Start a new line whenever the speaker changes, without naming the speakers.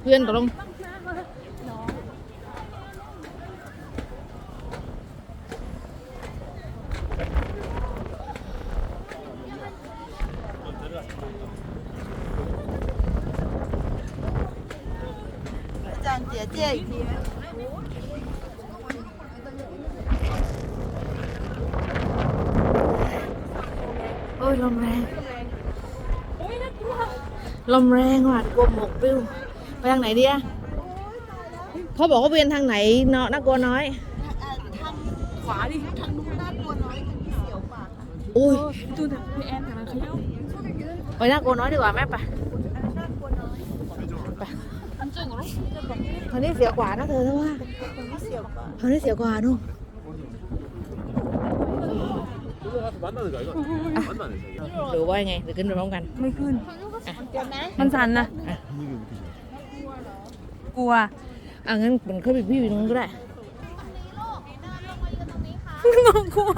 เพื่อนตกลงโอ้ยลมแรง ลมแรงว่ะกลัวหมกปิ้วไปทางไหนดีอะเขาบอกเขาเวียนทางไหนเนาะน่ากลัวน้อย
ขวาดิ
อุ้ย
จูนแต่พี่แอนแต่มันขยับ
ไปน่ากลัวน้อยดีกว่าแม่ไปไปทางนี้เสียกว่านะเธอถ้าว่าทางนี้เสียกว่านู่น
만나는 거 아이가? 만나는 거
หรือว่ายังไงหรือขึ้นไปพร้อมกัน
ไม่ขึ้น มันสั่นนะ กลัว
อ่ะงั้นมันเข้าไปพี่อยู่ตรงนั้นก็ได้
กลัว